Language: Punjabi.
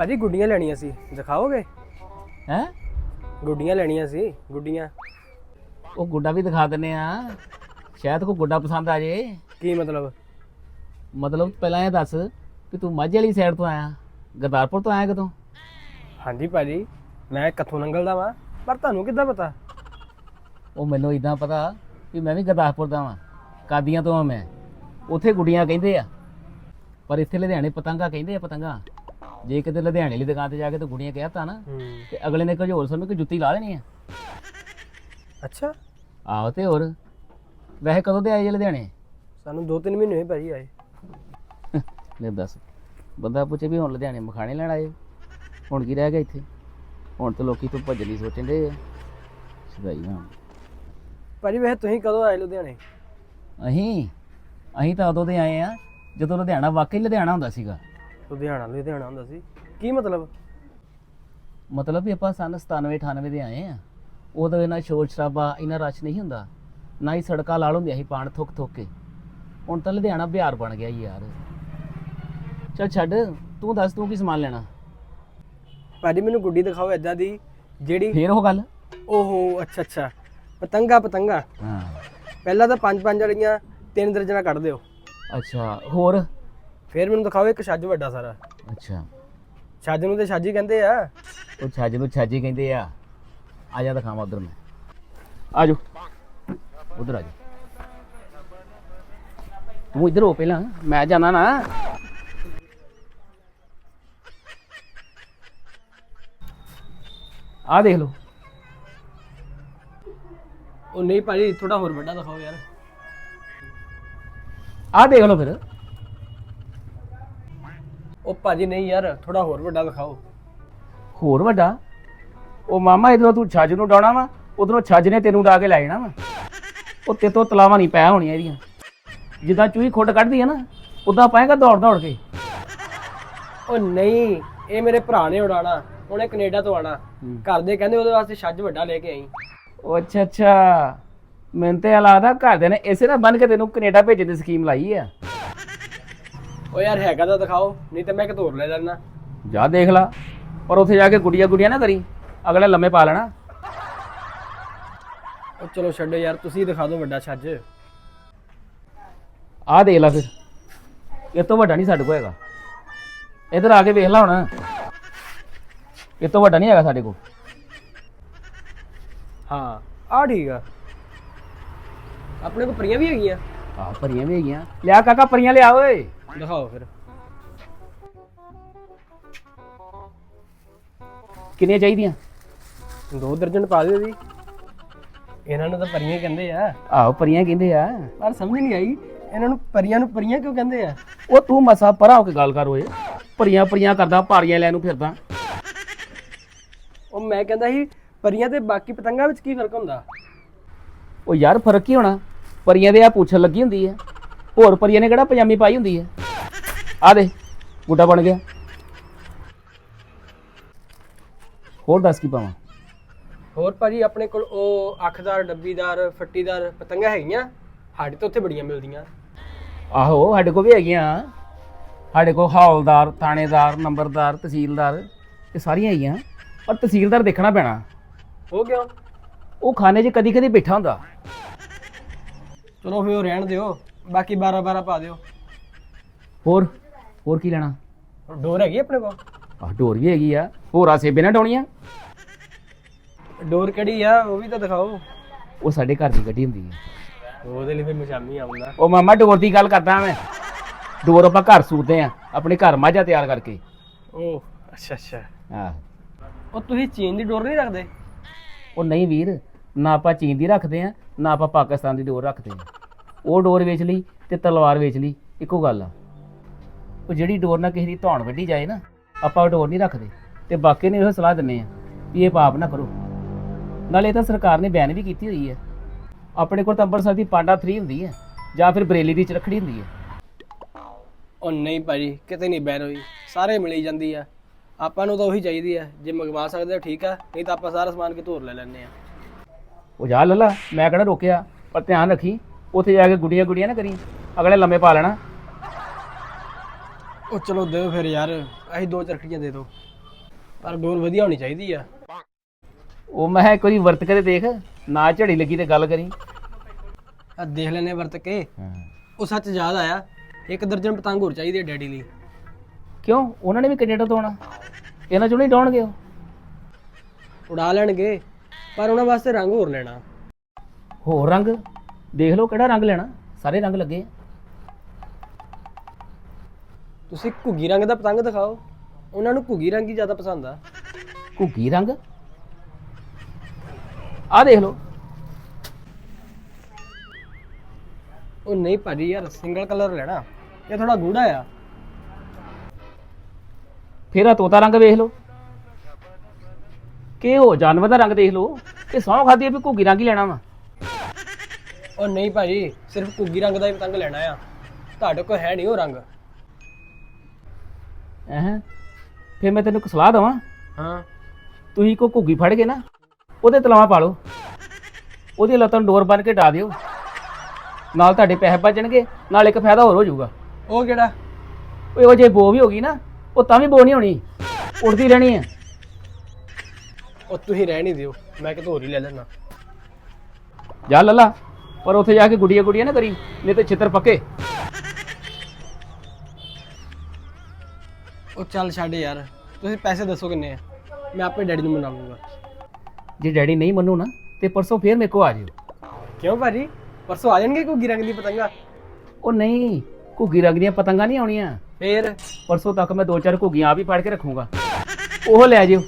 ਭਾਜੀ ਗੁੱਡੀਆਂ ਲੈਣੀਆਂ ਸੀ ਦਿਖਾਓਗੇ? ਹੈ? ਗੁੱਡੀਆਂ ਲੈਣੀਆਂ ਸੀ ਗੁੱਡੀਆਂ। ਉਹ ਗੁੱਡਾ ਵੀ ਦਿਖਾ ਦਿੰਨੇ ਆ। ਸ਼ਾਇਦ ਕੋ ਗੁੱਡਾ ਪਸੰਦ ਆ ਜੇ। ਕੀ ਮਤਲਬ? ਮਤਲਬ ਪਹਿਲਾਂ ਇਹ ਦੱਸ ਕਿ ਤੂੰ ਮਾਝੇ ਵਾਲੀ ਸਾਈਡ ਤੋਂ ਆਇਆ। ਗੁਰਦਾਸਪੁਰ ਤੋਂ ਆਇਆ ਕਦੋਂ? ਹਾਂਜੀ ਭਾਜੀ ਮੈਂ ਕਿੱਥੋਂ ਨੰਗਲਦਾ ਵਾਂ ਪਰ ਤੁਹਾਨੂੰ ਕਿੱਦਾਂ ਪਤਾ? ਉਹ ਮੈਨੂੰ ਇਦਾਂ ਪਤਾ ਕਿ ਮੈਂ ਵੀ ਗੁਰਦਾਸਪੁਰ ਦਾ ਵਾਂ। ਕਾਦੀਆਂ ਤੋਂ ਆ ਮੈਂ। ਉੱਥੇ ਗੁੱਡੀਆਂ ਕਹਿੰਦੇ ਆ। ਪਰ ਇੱਥੇ ਲੁਧਿਆਣੇ ਪਤੰਗਾ ਕਹਿੰਦੇ ਆ ਪਤੰਗਾ। ਜੇ ਕਿਤੇ ਲੁਧਿਆਣੇ ਵਾਲੀ ਦੁਕਾਨ ਤੇ ਜਾ ਕੇ ਤੂੰ ਗੁੱਡੀਆਂ ਕਹਿਤਾ ਨਾ ਹੂੰ। ਤੇ ਅਗਲੇ ਨੇ ਕੁਝ ਹੋਰ ਸਮਝ ਕੇ ਜੁੱਤੀ ਲਾ ਦੇਣੀ ਆ। ਅੱਛਾ। ਆਹੋ ਤੇ ਹੋਰ ਵੈਸੇ ਕਦੋਂ ਤੇ ਆਏ ਜੇ ਲੁਧਿਆਣੇ? ਸਾਨੂੰ 2-3 ਮਹੀਨੇ ਹੋਏ ਭਾਜੀ ਆਏ। ਲੈ ਦੱਸ ਬੰਦਾ ਪੁੱਛੇ ਵੀ ਹੁਣ ਲੁਧਿਆਣੇ ਮਖਾਣੇ ਲੈਣ ਆਏ? ਹੋ? ਹੁਣ ਕੀ ਰਹਿ ਗਿਆ ਇੱਥੇ? ਹੁਣ ਤਾਂ ਲੋਕੀ ਤੋਂ ਭੱਜਣ ਦੀ ਸੋਚਣ ਦੇ ਆ। ਸਦਾਈ ਹਾਂ ਭਾਜੀ ਵੈਸੇ ਤੁਸੀਂ ਕਦੋਂ ਆਏ ਲੁਧਿਆਣੇ? ਅਸੀਂ ਅਸੀਂ ਤਾਂ ਉਦੋਂ ਦੇ ਆਏ ਆ ਜਦੋਂ ਲੁਧਿਆਣਾ ਵਾਕਈ ਲੁਧਿਆਣਾ ਹੁੰਦਾ ਸੀਗਾ। ਲੁਧਿਆਣਾ ਲੁਧਿਆਣਾ ਹੁੰਦਾ ਸੀ। ਕੀ ਮਤਲਬ? ਮਤਲਬ ਵੀ ਆਪਾਂ ਸਨ 97 98 ਦੇ ਆਏ ਆ। ਉਦੋਂ ਇਹਨਾਂ ਸ਼ੋਰ ਸ਼ਰਾਬਾ ਇਹਨਾਂ ਰਸ਼ ਨਹੀਂ ਹੁੰਦਾ। ਨਾ ਹੀ ਸੜਕਾਂ ਲਾਲ ਹੁੰਦੀਆਂ ਸੀ ਪਾਣ ਥੁੱਕ ਥੁੱਕ ਕੇ। ਹੁਣ ਤਾਂ ਲੁਧਿਆਣਾ ਬਿਹਾਰ ਬਣ ਗਿਆ ਯਾਰ। ਚੱਲ ਛੱਡ ਤੂੰ ਦੱਸ ਤੂੰ ਕੀ ਸਮਾਨ ਲੈਣਾ? ਭਾਜੀ ਮੈਨੂੰ ਗੁੱਡੀ ਦਿਖਾਓ ਏਦਾਂ ਦੀ ਜਿਹੜੀ ਫੇਰ ਉਹ ਗੱਲ? ਓਹੋ ਅੱਛਾ ਅੱਛਾ। ਪਤੰਗਾ ਪਤੰਗਾ। ਹਾਂ। ਪਹਿਲਾਂ ਤਾਂ ਪੰਜ ਪੰਜ ਵਾਲੀਆਂ ਤਿੰਨ ਦਰਜਨਾ ਕੱਢ ਦਿਓ। ਅੱਛਾ ਹੋਰ? ਫਿਰ ਮੈਨੂੰ ਦਿਖਾਓ ਇੱਕ ਛੱਜ ਵੱਡਾ ਸਾਰਾ। ਅੱਛਾ। ਛੱਜ ਨੂੰ ਤੇ ਛੱਜ ਹੀ ਕਹਿੰਦੇ ਆ। ਉਹ ਛੱਜ ਨੂੰ ਛੱਜ ਹੀ ਕਹਿੰਦੇ ਆ। ਆ ਜਾ ਦਿਖਾਵਾਂ ਉਧਰ ਮੈਂ। ਆ ਜਾ ਉਧਰ ਆ ਜਾ ਤੂੰ ਇੱਧਰ ਹੋ ਪਹਿਲਾਂ। ਮੈਂ ਜਾਣਾ ਨਾ। ਆ ਦੇਖ ਲਓ। ਉਹ ਨਹੀਂ ਭਾਜੀ ਥੋੜਾ ਹੋਰ ਵੱਡਾ ਦਿਖਾਓ ਯਾਰ। ਆ ਦੇਖ ਲਓ ਫਿਰ। ਉਹ ਭਾਜੀ ਨਹੀਂ ਯਾਰ ਥੋੜਾ ਹੋਰ ਵੱਡਾ ਦਿਖਾਓ ਹੋਰ ਵੱਡਾ? ਉਹ ਮਾਮਾ ਇਧਰੋਂ ਤੂੰ ਛੱਜ ਨੂੰ ਡਾਉਣਾ ਵਾ ਉਧਰੋਂ ਛੱਜ ਨੇ ਤੈਨੂੰ ਡਾ ਕੇ ਲੈ ਜਾਣਾ ਵਾ। ਉਹ ਤੇ ਤੋਂ ਤਲਾਵਾਂ ਨਹੀਂ ਪੈ ਹੋਣੀਆਂ ਇਹਦੀਆਂ। ਜਿੱਦਾਂ ਚੂਹੀ ਖੁੱਡ ਕੱਢਦੀ ਹੈ ਨਾ ਉਦਾਂ ਪਾਏਗਾ ਦੌੜ ਦੌੜ ਕੇ। ਉਹ ਨਹੀਂ ਇਹ ਮੇਰੇ ਭਰਾ ਨੇ ਉਡਾਣਾ ਉਹਨੇ ਕੈਨੇਡਾ ਤੋਂ ਆਣਾ ਘਰ ਦੇ ਕਹਿੰਦੇ ਉਹਦੇ ਵਾਸਤੇ ਛੱਜ ਵੱਡਾ ਲੈ ਕੇ ਆਈ। ਉਹ ਅੱਛਾ ਅੱਛਾ। ਮੈਨੂੰ ਤੇ ਲੱਗਦਾ ਘਰਦਿਆਂ ਨੇ ਇਸੇ ਨਾਲ ਬੰਨ ਕੇ ਤੈਨੂੰ ਕੈਨੇਡਾ ਭੇਜਣ ਦੀ ਸਕੀਮ ਲਾਈ ਆ। ਉਹ ਯਾਰ ਹੈਗਾ ਤਾਂ ਦਿਖਾਓ ਨਹੀਂ ਤੇ ਮੈਂ ਕਿਤੇ ਹੋਰ ਲੈ ਲੈਣਾ ਜਾ ਦੇਖ ਲਾ ਪਰ ਉੱਥੇ ਜਾ ਕੇ ਗੁੱਡੀਆਂ ਗੁੱਡੀਆਂ ਨਾ ਕਰੀ ਅਗਲੇ ਲੰਮੇ ਪਾ ਲੈਣਾ। ਉਹ ਚਲੋ ਛੱਡੋ ਯਾਰ ਤੁਸੀਂ ਦਿਖਾ ਦਿਓ ਵੱਡਾ ਛੱਜ। ਆਹ ਦੇਖ ਲੈ ਫਿਰ ਇਹ ਤੋਂ ਵੱਡਾ ਨਹੀਂ ਸਾਡੇ ਕੋਲ ਹੈਗਾ। ਇਧਰ ਆ ਕੇ ਵੇਖ ਲੈ ਹੁਣ। ਇਹ ਤੋਂ ਵੱਡਾ ਨਹੀਂ ਹੈਗਾ ਸਾਡੇ ਕੋਲ। ਹਾਂ ਆ ਠੀਕ ਆ। ਆਪਣੇ ਕੋਲ ਪਰੀਆਂ ਵੀ ਹੈਗੀਆਂ। ਆਹ ਪਰੀਆਂ ਵੀ ਹੈਗੀਆਂ। ਲਿਆ ਕਾਕਾ ਪਰੀਆਂ ਲਿਆ ਓਏ। ਦਿਖਾਓ ਫਿਰ। ਕਿੰਨੀਆਂ ਚਾਹੀਦੀਆਂ? ਦੋ ਦਰਜਨ ਪਾ ਦਿਓ ਜੀ। ਇਹਨਾਂ ਨੂੰ ਤਾਂ ਪਰੀਆਂ ਕਹਿੰਦੇ ਆ। ਆਹੋ ਪਰੀਆਂ ਕਹਿੰਦੇ ਆ। ਪਰ ਸਮਝ ਨਹੀਂ ਆਈ ਇਹਨਾਂ ਨੂੰ ਪਰੀਆਂ ਨੂੰ ਪਰੀਆਂ ਕਿਉਂ ਕਹਿੰਦੇ ਆ? ਉਹ ਤੂੰ ਮਸਾ ਪਰਾਂ ਹੋ ਕੇ ਗੱਲ ਕਰ ਓਏ। ਪਰੀਆਂ ਪਰੀਆਂ ਕਰਦਾ ਭਾਰੀਆਂ ਲੈਣ ਨੂੰ ਫਿਰਦਾ। ਉਹ ਮੈਂ ਕਹਿੰਦਾ ਸੀ ਪਰੀਆਂ ਤੇ ਬਾਕੀ ਪਤੰਗਾਂ ਵਿੱਚ ਕੀ ਫ਼ਰਕ ਹੁੰਦਾ? ਉਹ ਯਾਰ ਫ਼ਰਕ ਕੀ ਹੋਣਾ? ਪਰੀਆਂ ਦੇ ਆ ਪੁੱਛਣ ਲੱਗੀ ਹੁੰਦੀ ਹੈ ਹੋਰ ਪਰੀਆਂ ਨੇ ਕਿਹੜਾ ਪਜਾਮੀ ਪਾਈ ਹੁੰਦੀ ਹੈ ਆ ਦੇ ਗੁੱਡਾ ਬਣ ਗਿਆ। ਹੋਰ ਦੱਸ ਕੀ ਪਾਵਾਂ? ਹੋਰ ਭਾਜੀ ਆਪਣੇ ਕੋਲ ਉਹ ਅੱਖਦਾਰ ਡੱਬੀਦਾਰ ਫੱਟੀਦਾਰ ਪਤੰਗਾਂ ਹੈਗੀਆਂ। ਸਾਡੇ ਤੋਂ ਉੱਥੇ ਬੜੀਆਂ ਮਿਲਦੀਆਂ। ਆਹੋ ਸਾਡੇ ਕੋਲ ਵੀ ਹੈਗੀਆਂ। ਸਾਡੇ ਕੋਲ ਹੌਲਦਾਰ ਥਾਣੇਦਾਰ ਨੰਬਰਦਾਰ ਤਹਿਸੀਲਦਾਰ ਇਹ ਸਾਰੀਆਂ ਹੈਗੀਆਂ। ਪਰ ਤਹਿਸੀਲਦਾਰ ਦੇਖਣਾ ਪੈਣਾ। ਹੋ ਗਿਆ ਉਹ ਖਾਨੇ 'ਚ ਕਦੀ ਕਦੀ ਬੈਠਾ ਹੁੰਦਾ। ਚਲੋ ਫਿਰ ਉਹ ਰਹਿਣ ਦਿਓ। ਬਾਕੀ 12 12 ਪਾ ਦਿਓ। ਹੋਰ? ਹੋਰ ਕੀ ਲੈਣਾ? ਡੋਰ ਹੈਗੀ ਆਪਣੇ ਕੋਲ? ਆਹ ਡੋਰ ਵੀ ਹੈਗੀ ਆ। ਹੋਰਾ ਸੇਬੇ ਨਾ ਡਾਉਣੀਆਂ। ਡੋਰ ਕਿਹੜੀ ਆ? ਉਹ ਵੀ ਤਾਂ ਦਿਖਾਓ। ਉਹ ਸਾਡੇ ਘਰ ਦੀ ਗੱਡੀ ਹੁੰਦੀ ਹੈ ਉਹਦੇ ਲਈ ਫਿਰ ਮਸ਼ਾਮੀ ਆਉਂਦਾ ਉਹ ਮਾਮਾ ਡੋਰ ਦੀ ਗੱਲ ਕਰਦਾ ਮੈਂ। ਡੋਰ ਆਪਾਂ ਘਰ ਸੂਤਦੇ ਆ। ਆਪਣੇ ਘਰ ਮਾਝਾ ਤਿਆਰ ਕਰਕੇ। ਉਹ ਅੱਛਾ ਅੱਛਾ। ਆਹ। ਉਹ ਤੁਸੀਂ ਚੀਨ ਦੀ ਡੋਰ ਨਹੀਂ ਰੱਖਦੇ? ਉਹ ਨਹੀਂ ਵੀਰ ਨਾ ਆਪਾਂ ਚੀਨ ਦੀ ਰੱਖਦੇ ਆ ਨਾ ਆਪਾਂ ਪਾਕਿਸਤਾਨ ਦੀ ਡੋਰ ਰੱਖਦੇ ਆ। ਉਹ ਡੋਰ ਵੇਚ ਲਈ ਤੇ ਤਲਵਾਰ ਵੇਚ ਲਈ। ਇੱਕੋ ਗੱਲ ਆ। ਉਹ ਜਿਹੜੀ ਡੋਰ ਨਾਲ ਕਿਸੇ ਦੀ ਧੌਣ ਵੱਢੀ ਜਾਏ ਨਾ ਆਪਾਂ ਉਹ ਡੋਰ ਨਹੀਂ ਰੱਖਦੇ। ਤੇ ਬਾਕੀ ਨੇ ਇਹੋ ਸਲਾਹ ਦਿੰਨੇ ਆ ਵੀ ਇਹ ਪਾਪ ਨਾ ਕਰੋ। ਨਾਲੇ ਇਹ ਤਾਂ ਸਰਕਾਰ ਨੇ ਬੈਨ ਵੀ ਕੀਤੀ ਹੋਈ ਹੈ। ਆਪਣੇ ਕੋਲ ਤਾਂ ਅੰਮ੍ਰਿਤਸਰ ਦੀ ਪਾਂਡਾ 3 ਹੁੰਦੀ ਹੈ ਜਾਂ ਫਿਰ ਬਰੇਲੀ ਦੀ ਚਰਖੜੀ ਹੁੰਦੀ ਹੈ। ਉਹ ਨਹੀਂ ਭਾਜੀ ਕਿਤੇ ਨਹੀਂ ਬੈਨ ਹੋਈ। ਸਾਰੇ ਮਿਲੀ ਜਾਂਦੀ ਆ। ਆਪਾਂ ਨੂੰ ਤਾਂ ਉਹੀ ਚਾਹੀਦੀ ਆ ਜੇ ਮੰਗਵਾ ਸਕਦੇ ਹੋ ਠੀਕ ਆ ਨਹੀਂ ਤਾਂ ਆਪਾਂ ਸਾਰਾ ਸਮਾਨ ਕਿਤੋਂ ਹੋਰ ਲੈ ਲੈਣੇ ਆ। ਉਹ ਜਾ ਲੱਲਾ ਮੈਂ ਕਿਹੜਾ ਰੋਕਿਆ ਪਰ ਧਿਆਨ ਰੱਖੀ ਉੱਥੇ ਜਾ ਕੇ ਗੁੱਡੀਆਂ ਗੁੱਡੀਆਂ ਨਾ ਕਰੀ। ਅਗਲੇ ਲੰਮੇ ਪਾ ਲੈਣਾ। ਉਹ ਚਲੋ ਦਿਓ ਫਿਰ ਯਾਰ ਅਸੀਂ ਦੋ ਚਰਖੜੀਆਂ ਦੇ ਦਿਓ। ਪਰ ਡੋਰ ਵਧੀਆ ਹੋਣੀ ਚਾਹੀਦੀ ਆ। ਉਹ ਮੈਂ ਕਿਹਾ ਇੱਕ ਵਾਰੀ ਵਰਤ ਕੇ ਤੇ ਦੇਖ ਨਾ ਝੜੀ ਲੱਗੀ ਤੇ ਗੱਲ ਕਰੀ। ਆ ਦੇਖ ਲੈਨੇ ਵਰਤ ਕੇ। ਉਹ ਸੱਚ ਯਾਦ ਆਇਆ ਇੱਕ ਦਰਜਨ ਪਤੰਗ ਹੋਰ ਚਾਹੀਦੀ ਹੈ ਡੈਡੀ ਲਈ। ਕਿਉਂ? ਉਹਨਾਂ ਨੇ ਵੀ ਕੈਨੇਡਾ ਤੋਂ ਆਉਣਾ ਇਹਨਾਂ ਚੋਂ ਨਹੀਂ ਡਾਉਣਗੇ ਉਹ? ਉਡਾ ਲੈਣਗੇ ਪਰ ਉਹਨਾਂ ਵਾਸਤੇ ਰੰਗ ਹੋਰ ਲੈਣਾ। ਹੋਰ ਰੰਗ? ਦੇਖ ਲਓ ਕਿਹੜਾ ਰੰਗ ਲੈਣਾ। ਸਾਰੇ ਰੰਗ ਲੱਗੇ ਆ। ਤੁਸੀਂ ਘੁੱਗੀ ਰੰਗ ਦਾ ਪਤੰਗ ਦਿਖਾਓ। ਉਹਨਾਂ ਨੂੰ ਘੁੱਗੀ ਰੰਗ ਹੀ ਜ਼ਿਆਦਾ ਪਸੰਦ ਆ। ਘੁੱਗੀ ਰੰਗ? ਆ ਦੇਖ ਲਓ। ਉਹ ਨਹੀਂ ਭਾਜੀ ਯਾਰ ਸਿੰਗਲ ਕਲਰ ਲੈਣਾ। ਇਹ ਥੋੜਾ ਗੂੜਾ ਆ। ਫਿਰ ਆ ਤੋਤਾ ਰੰਗ ਵੇਖ ਲਓ। ਕਿ ਉਹ ਜਾਨਵਰ ਦਾ ਰੰਗ ਦੇਖ ਲਓ। ਇਹ ਸੌਂ ਖਾਦੀ ਵੀ ਘੁੱਗੀ ਰੰਗ ਹੀ ਲੈਣਾ ਵਾ। ਉਹ ਨਹੀਂ ਭਾਜੀ ਸਿਰਫ ਘੁੱਗੀ ਰੰਗ ਦਾ ਹੀ ਪਤੰਗ ਲੈਣਾ ਆ। ਤੁਹਾਡੇ ਕੋਲ ਹੈ ਨਹੀਂ ਉਹ ਰੰਗ। ਐਹ ਫਿਰ ਮੈਂ ਤੈਨੂੰ ਇੱਕ ਸਲਾਹ ਦਵਾਂ। ਹਾਂ। ਤੁਸੀਂ ਕੋ ਘੁੱਗੀ ਫੜ ਕੇ ਨਾ ਉਹਦੇ ਤਲਾਵਾ ਪਾ ਲਓ। ਉਹਦੀ ਲੱਤਾਂ ਨੂੰ ਡੋਰ ਬੰਨ ਕੇ ਡਾ ਦਿਓ। ਨਾਲ ਤੁਹਾਡੇ ਪੈਸੇ ਬਚਣਗੇ ਨਾਲ ਇੱਕ ਫਾਇਦਾ ਹੋਰ ਹੋ ਜਾਊਗਾ। ਉਹ ਕਿਹੜਾ? ਓਏ ਉਹ ਜੇ ਬੋ ਵੀ ਹੋ ਗਈ ਨਾ ਉਹ ਤਾਂ ਵੀ ਬੋ ਨਹੀਂ ਹੋਣੀ। ਉੜਦੀ ਰਹਿਣੀ ਹੈ ਉਹ ਤੁਸੀਂ ਰਹਿ ਨਹੀਂ ਦਿਓ ਮੈਂ ਕਿਤੇ ਹੋਰ ਹੀ ਲੈ ਲੈਣਾ ਜਾ ਲੱਲਾ ਪਰ ਉੱਥੇ ਜਾ ਕੇ ਗੁੱਡੀਆਂ ਗੁੱਡੀਆਂ ਨਾ ਕਰੀ ਨਹੀਂ ਤੇ ਛਿੱਤਰ ਪੱਕੇ। ਉਹ ਚੱਲ ਛੱਡ ਯਾਰ ਤੁਸੀਂ ਪੈਸੇ ਦੱਸੋ ਕਿੰਨੇ ਆ। ਮੈਂ ਆਪੇ ਡੈਡੀ ਨੂੰ ਮਨਾ ਲੂੰਗਾ ਜੇ ਡੈਡੀ ਨਹੀਂ ਮੰਨੂ ਨਾ ਤੇ ਪਰਸੋਂ ਫੇਰ ਮੇਰੇ ਕੋ ਆ ਜਿਓ। ਕਿਉਂ ਭਾਜੀ? ਪਰਸੋਂ ਆ ਜਾਣਗੇ ਘੁੱਗੀ ਰੰਗ ਦੀ ਪਤੰਗਾ? ਉਹ ਨਹੀਂ ਘੁੱਗੀ ਰੰਗ ਦੀਆਂ ਪਤੰਗਾਂ ਨਹੀਂ ਆਉਣੀਆਂ। ਫੇਰ? ਪਰਸੋਂ ਤੱਕ ਮੈਂ ਦੋ ਚਾਰ ਘੁੱਗੀਆਂ ਆਪ ਹੀ ਫੜ ਕੇ ਰੱਖੂੰਗਾ। ਉਹ ਲੈ ਜਿਓ।